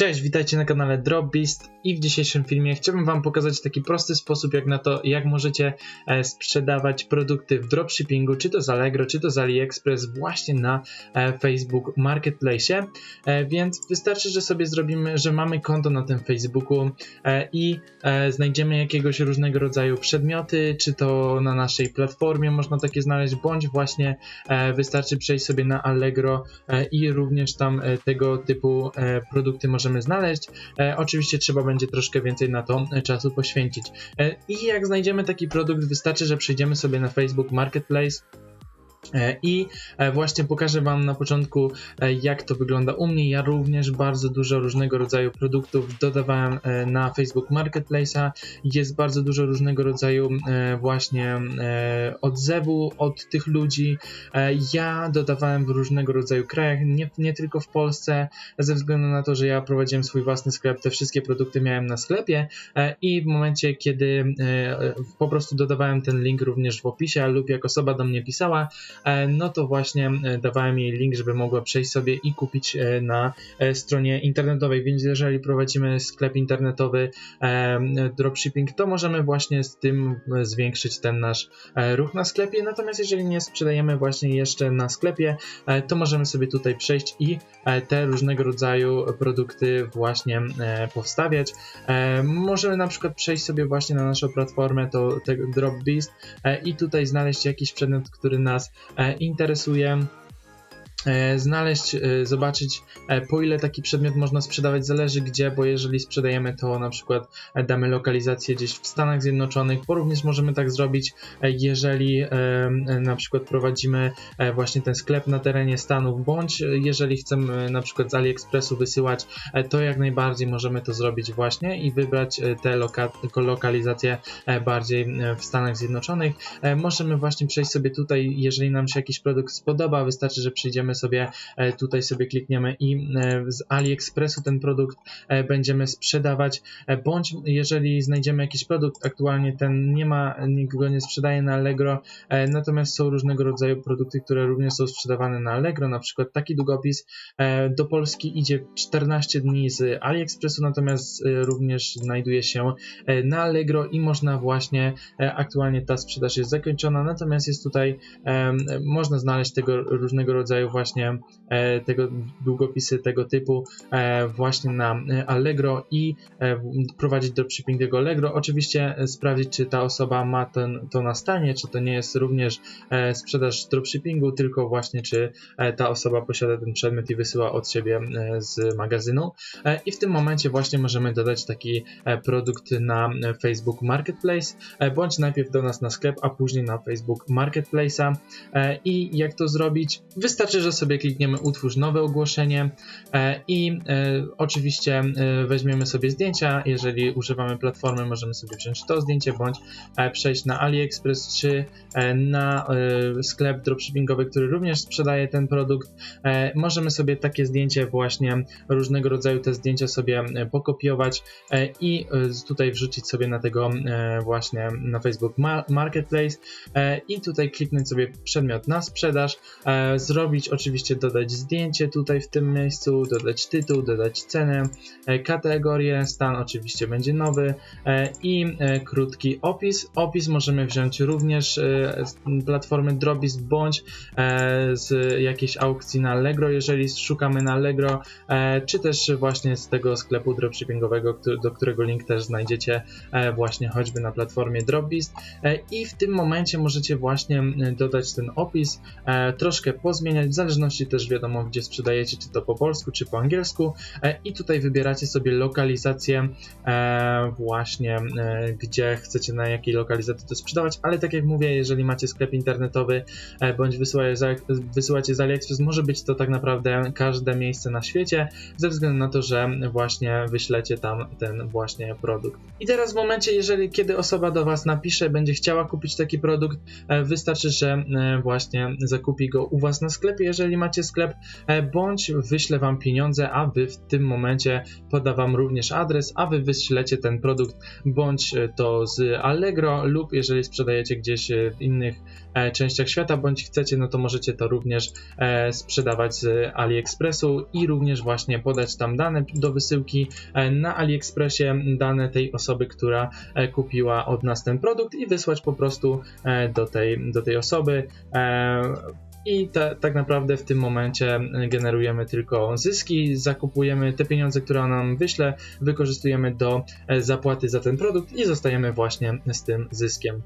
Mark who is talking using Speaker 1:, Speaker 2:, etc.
Speaker 1: Cześć, witajcie na kanale Dropbeast i w dzisiejszym filmie chciałbym Wam pokazać taki prosty sposób jak na to, jak możecie e, sprzedawać produkty w dropshippingu, czy to z Allegro, czy to z AliExpress właśnie na e, Facebook Marketplace. E, więc wystarczy, że sobie zrobimy, że mamy konto na tym Facebooku i znajdziemy jakiegoś różnego rodzaju przedmioty, czy to na naszej platformie można takie znaleźć, bądź właśnie wystarczy przejść sobie na Allegro i również tam tego typu produkty możemy znaleźć. E, oczywiście trzeba będzie troszkę więcej na to e, czasu poświęcić. E, I jak znajdziemy taki produkt, wystarczy, że przejdziemy sobie na Facebook Marketplace. E, I e, właśnie pokażę Wam na początku, e, jak to wygląda u mnie. Ja również bardzo dużo różnego rodzaju produktów dodawałem na Facebook Marketplace'a. Jest bardzo dużo różnego rodzaju właśnie odzewu od tych ludzi. Ja dodawałem w różnego rodzaju krajach, nie, nie tylko w Polsce, ze względu na to, że ja prowadziłem swój własny sklep, te wszystkie produkty miałem na sklepie i w momencie, kiedy po prostu dodawałem ten link również w opisie lub jak osoba do mnie pisała, no to właśnie e, dawałem jej link, żeby mogła przejść sobie i kupić e, na e, stronie internetowej. Więc jeżeli prowadzimy sklep internetowy e, dropshipping, to możemy właśnie z tym e, zwiększyć ten nasz e, ruch na sklepie. Natomiast jeżeli nie sprzedajemy właśnie jeszcze na sklepie, e, to możemy sobie tutaj przejść i e, te różnego rodzaju produkty właśnie e, powstawiać. E, Możemy na przykład przejść sobie właśnie na naszą platformę, to tego Dropbeast e, i tutaj znaleźć jakiś przedmiot, który nas e, interesuje. E, Znaleźć, e, zobaczyć e, po ile taki przedmiot można sprzedawać, zależy gdzie, bo jeżeli sprzedajemy to na przykład damy lokalizację gdzieś w Stanach Zjednoczonych, bo również możemy tak zrobić, jeżeli na przykład prowadzimy właśnie ten sklep na terenie Stanów, bądź jeżeli chcemy na przykład z AliExpressu wysyłać, to jak najbardziej możemy to zrobić właśnie i wybrać te loka lokalizacje bardziej w Stanach Zjednoczonych. Możemy właśnie przejść sobie tutaj, jeżeli nam się jakiś produkt spodoba, wystarczy, że przyjdziemy sobie e, tutaj sobie klikniemy i e, z AliExpressu ten produkt e, będziemy sprzedawać, bądź jeżeli znajdziemy jakiś produkt, aktualnie ten nie ma, nikt go nie sprzedaje na Allegro, natomiast są różnego rodzaju produkty, które również są sprzedawane na Allegro, na przykład taki długopis do Polski idzie 14 dni z AliExpressu, natomiast również znajduje się na Allegro i można właśnie, aktualnie ta sprzedaż jest zakończona, natomiast jest tutaj, można znaleźć tego różnego rodzaju właśnie e, tego długopisy tego typu e, właśnie na e, Allegro i prowadzić dropshipping tego Allegro. Oczywiście sprawdzić, czy ta osoba ma ten, to na stanie, czy to nie jest również sprzedaż dropshippingu, tylko właśnie czy ta osoba posiada ten przedmiot i wysyła od siebie z magazynu. I w tym momencie właśnie możemy dodać taki produkt na Facebook Marketplace, bądź najpierw do nas na sklep, a później na Facebook Marketplace'a. I jak to zrobić? Wystarczy, że sobie klikniemy utwórz nowe ogłoszenie e, i e, oczywiście e, weźmiemy sobie zdjęcia. Jeżeli używamy platformy, możemy sobie wziąć to zdjęcie, bądź przejść na AliExpress czy na sklep dropshippingowy, który również sprzedaje ten produkt. Możemy sobie takie zdjęcie właśnie różnego rodzaju te zdjęcia sobie pokopiować i tutaj wrzucić sobie na tego właśnie na Facebook Ma- Marketplace i tutaj kliknąć sobie przedmiot na sprzedaż, zrobić oczywiście dodać zdjęcie tutaj w tym miejscu, dodać tytuł, dodać cenę, e, kategorię, stan oczywiście będzie nowy e, i e, krótki opis. Opis możemy wziąć również z platformy Dropist bądź z jakiejś aukcji na Allegro, jeżeli szukamy na Allegro, czy też właśnie z tego sklepu dropshippingowego, do którego link też znajdziecie właśnie choćby na platformie Dropbeast e, i w tym momencie możecie właśnie dodać ten opis, troszkę pozmieniać, w też wiadomo gdzie sprzedajecie, czy to po polsku, czy po angielsku. E, i tutaj wybieracie sobie lokalizację e, właśnie, e, gdzie chcecie na jakiej lokalizacji to sprzedawać, ale tak jak mówię, jeżeli macie sklep internetowy bądź wysyłacie z, AliExpress, może być to tak naprawdę każde miejsce na świecie, ze względu na to, że właśnie wyślecie tam ten właśnie produkt. I teraz w momencie, jeżeli kiedy osoba do Was napisze, będzie chciała kupić taki produkt, wystarczy, że właśnie zakupi go u Was na sklepie, jeżeli jeżeli macie sklep, e, bądź wyślę wam pieniądze, a wy w tym momencie poda wam również adres, a wy wyślecie ten produkt bądź e, to z Allegro lub jeżeli sprzedajecie gdzieś e, w innych częściach świata, bądź chcecie, no to możecie to również sprzedawać z AliExpressu i również właśnie podać tam dane do wysyłki na AliExpressie, dane tej osoby, która kupiła od nas ten produkt i wysłać po prostu do tej, do tej osoby. I ta, tak naprawdę w tym momencie generujemy tylko zyski, zakupujemy te pieniądze, które on nam wyśle, wykorzystujemy do e, zapłaty za ten produkt i zostajemy właśnie z tym zyskiem.